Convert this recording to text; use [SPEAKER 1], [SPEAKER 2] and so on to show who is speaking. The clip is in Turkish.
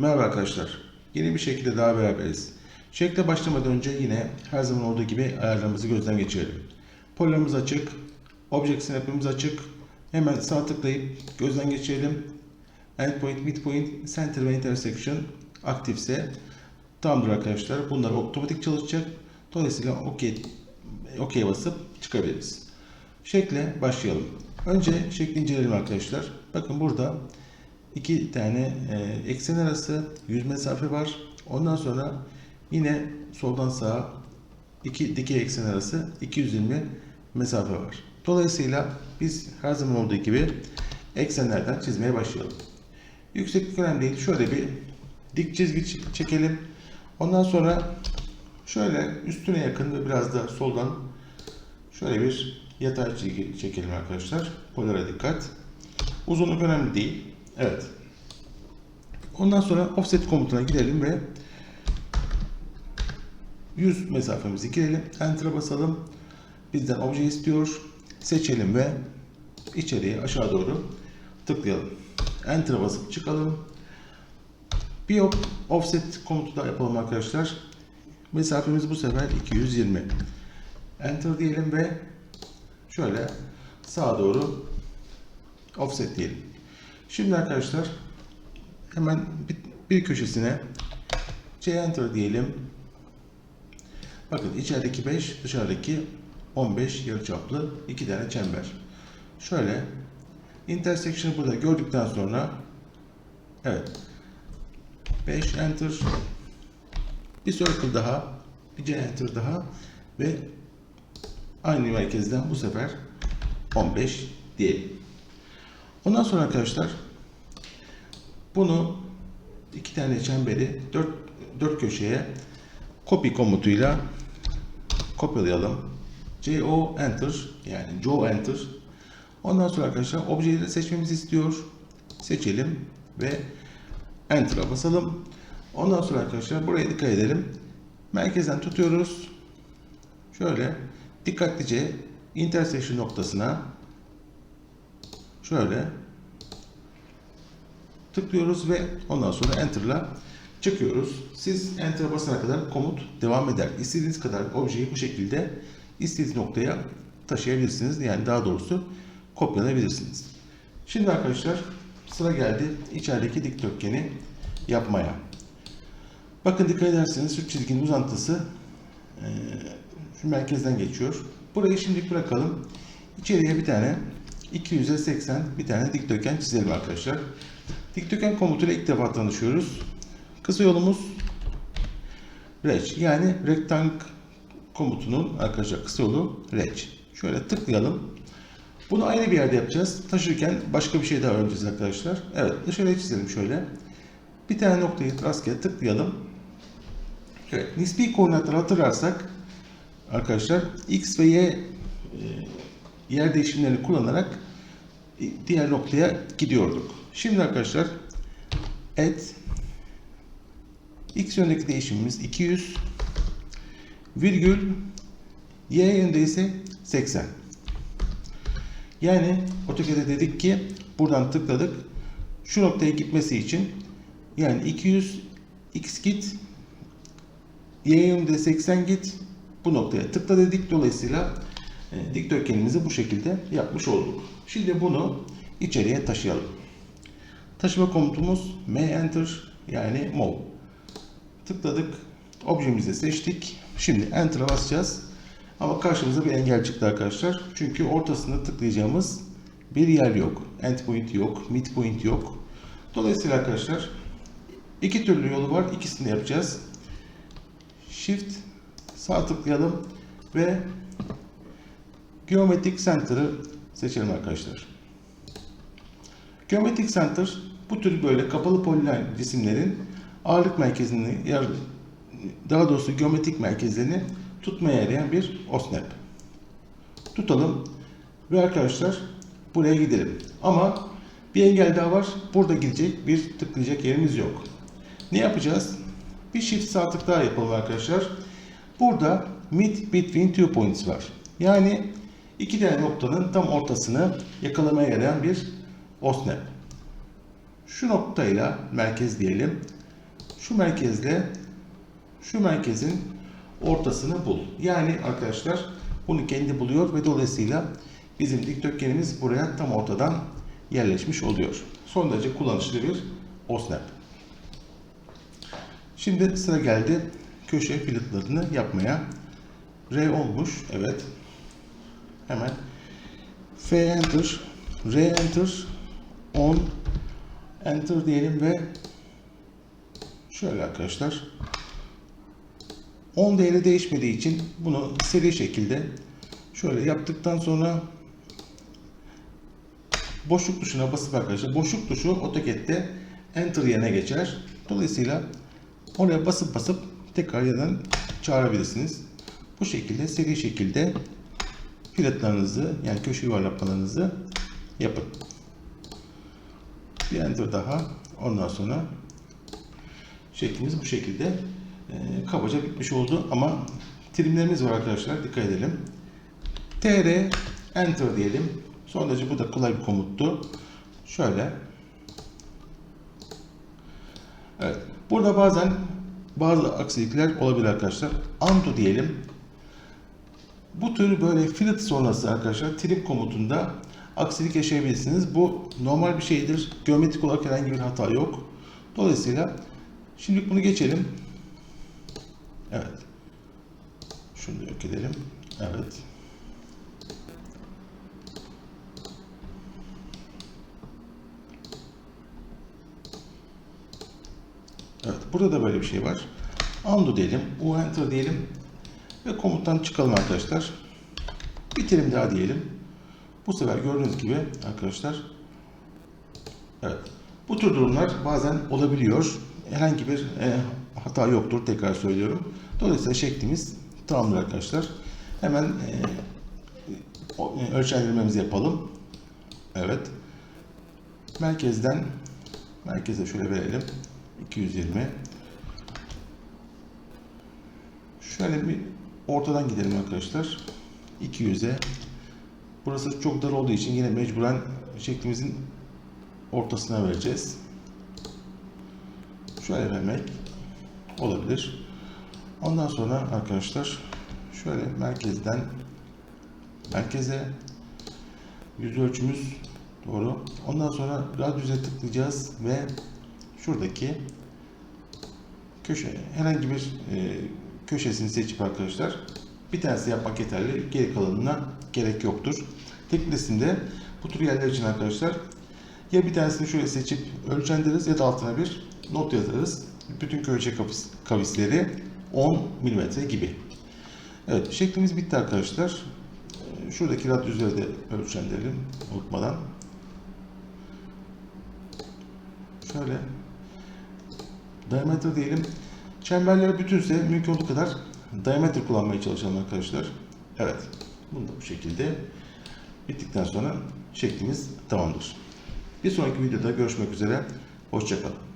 [SPEAKER 1] Merhaba arkadaşlar. Yeni bir şekilde daha beraberiz. Şekle başlamadan önce yine her zaman olduğu gibi ayarlarımızı gözden geçirelim. Poly'lerimiz açık, Object Snap'imiz açık. Hemen sağ tıklayıp gözden geçirelim. Endpoint, Midpoint, Center ve Intersection aktifse tamamdır arkadaşlar. Bunlar otomatik çalışacak. Dolayısıyla OK, OK basıp çıkabiliriz. Şekle başlayalım. Önce şekli inceleyelim arkadaşlar. Bakın burada iki tane e, eksen arası yüz mesafe var. Ondan sonra yine soldan sağa iki dikey eksen arası 220 mesafe var. Dolayısıyla biz her zaman olduğu gibi eksenlerden çizmeye başlayalım. Yükseklik önemli değil. Şöyle bir dik çizgi çekelim. Ondan sonra şöyle üstüne yakın ve biraz da soldan şöyle bir yatay çizgi çekelim arkadaşlar. Polara dikkat. Uzunluk önemli değil. Evet. Ondan sonra offset komutuna gidelim ve 100 mesafemizi girelim. Enter'a basalım. Bizden obje istiyor. Seçelim ve içeriye aşağı doğru tıklayalım. Enter'a basıp çıkalım. Bir offset komutu da yapalım arkadaşlar. Mesafemiz bu sefer 220. Enter diyelim ve şöyle sağa doğru offset diyelim. Şimdi arkadaşlar hemen bir, bir köşesine C enter diyelim. Bakın içerideki 5, dışarıdaki 15 yarıçaplı iki tane çember. Şöyle intersection burada gördükten sonra evet 5 enter bir circle daha bir C enter daha ve aynı merkezden bu sefer 15 diyelim. Ondan sonra arkadaşlar bunu iki tane çemberi dört, dört köşeye copy komutuyla kopyalayalım. CO enter yani Joe enter. Ondan sonra arkadaşlar objeyi de seçmemizi istiyor. Seçelim ve enter'a basalım. Ondan sonra arkadaşlar buraya dikkat edelim. Merkezden tutuyoruz. Şöyle dikkatlice intersection noktasına şöyle tıklıyoruz ve ondan sonra enter'la çıkıyoruz. Siz enter'a basana kadar komut devam eder. İstediğiniz kadar objeyi bu şekilde istediğiniz noktaya taşıyabilirsiniz. Yani daha doğrusu kopyalayabilirsiniz. Şimdi arkadaşlar sıra geldi içerideki dikdörtgeni yapmaya. Bakın dikkat ederseniz şu çizginin uzantısı şu merkezden geçiyor. Burayı şimdilik bırakalım. İçeriye bir tane 200'e 80 bir tane dikdörtgen çizelim arkadaşlar. Dikdörtgen komutuyla ilk defa tanışıyoruz. Kısa yolumuz reg yani rectang komutunun arkadaşlar kısa yolu reg. Şöyle tıklayalım. Bunu ayrı bir yerde yapacağız. Taşırken başka bir şey daha öğreneceğiz arkadaşlar. Evet dışarıya çizelim şöyle. Bir tane noktayı rastgele tıklayalım. Evet nispi koordinatları hatırlarsak arkadaşlar x ve y e, yer değişimlerini kullanarak diğer noktaya gidiyorduk. Şimdi arkadaşlar et x yönündeki değişimimiz 200 virgül y yönünde ise 80. Yani AutoCAD'e dedik ki buradan tıkladık. Şu noktaya gitmesi için yani 200 x git y yönünde 80 git bu noktaya tıkla dedik. Dolayısıyla e, dikdörtgenimizi bu şekilde yapmış olduk. Şimdi bunu içeriye taşıyalım. Taşıma komutumuz m enter yani move. Tıkladık. Objemizi seçtik. Şimdi enter'a basacağız. Ama karşımıza bir engel çıktı arkadaşlar. Çünkü ortasında tıklayacağımız bir yer yok. Endpoint yok, midpoint yok. Dolayısıyla arkadaşlar iki türlü yolu var. İkisini yapacağız. Shift sağ tıklayalım ve Geometric Center'ı seçelim arkadaşlar. Geometric Center bu tür böyle kapalı poliline cisimlerin ağırlık merkezini daha doğrusu geometrik merkezlerini tutmaya yarayan bir OSNAP. Tutalım ve arkadaşlar buraya gidelim. Ama bir engel daha var. Burada gidecek bir tıklayacak yerimiz yok. Ne yapacağız? Bir shift sağ tık daha yapalım arkadaşlar. Burada mid between two points var. Yani iki tane noktanın tam ortasını yakalamaya yarayan bir OSNAP. Şu noktayla merkez diyelim. şu merkezle şu merkezin ortasını bul. Yani arkadaşlar bunu kendi buluyor ve dolayısıyla bizim dikdörtgenimiz buraya tam ortadan yerleşmiş oluyor. Son derece kullanışlı bir OSNAP. Şimdi sıra geldi köşe filtlerini yapmaya. R olmuş. Evet. Hemen. F enter, R enter, on, enter diyelim ve şöyle arkadaşlar. 10 değeri değişmediği için bunu seri şekilde şöyle yaptıktan sonra boşluk tuşuna basıp arkadaşlar boşluk tuşu AutoCAD'de enter yerine geçer. Dolayısıyla oraya basıp basıp tekrar yeniden çağırabilirsiniz. Bu şekilde seri şekilde filetlerinizi yani köşe yuvarlaklarınızı yapın. Bir enter daha. Ondan sonra şeklimiz bu şekilde e, kabaca bitmiş oldu ama trimlerimiz var arkadaşlar dikkat edelim. TR enter diyelim. Son derece bu da kolay bir komuttu. Şöyle. Evet. Burada bazen bazı aksilikler olabilir arkadaşlar. Undo diyelim. Bu tür böyle fillet sonrası arkadaşlar trim komutunda aksilik yaşayabilirsiniz. Bu normal bir şeydir. Geometrik olarak herhangi bir hata yok. Dolayısıyla şimdi bunu geçelim. Evet. Şunu da yok edelim. Evet. Evet. Burada da böyle bir şey var. Undo diyelim. U enter diyelim. Ve komuttan çıkalım arkadaşlar. Bitirim daha diyelim. Bu sefer gördüğünüz gibi arkadaşlar evet bu tür durumlar bazen olabiliyor. Herhangi bir e, hata yoktur tekrar söylüyorum. Dolayısıyla şeklimiz tamamdır arkadaşlar. Hemen e, e, ölçendirmemizi yapalım. Evet. Merkezden merkeze şöyle verelim. 220 Şöyle bir ortadan gidelim arkadaşlar. 200'e. Burası çok dar olduğu için yine mecburen şeklimizin ortasına vereceğiz. Şöyle vermek olabilir. Ondan sonra arkadaşlar şöyle merkezden merkeze yüz ölçümüz doğru. Ondan sonra radyüze tıklayacağız ve şuradaki köşe herhangi bir e, köşesini seçip arkadaşlar bir tanesi yapmak yeterli. Geri kalanına gerek yoktur. Tek resimde bu tür yerler için arkadaşlar ya bir tanesini şöyle seçip ölçendiririz ya da altına bir not yazarız. Bütün köşe kavis, kavisleri 10 mm gibi. Evet şeklimiz bitti arkadaşlar. Şuradaki rad üzeri de ölçendirelim unutmadan. Şöyle diametre diyelim. Çemberler bütünse mümkün olduğu kadar diametre kullanmaya çalışalım arkadaşlar. Evet. Bunu da bu şekilde bittikten sonra şeklimiz tamamdır. Bir sonraki videoda görüşmek üzere. Hoşçakalın.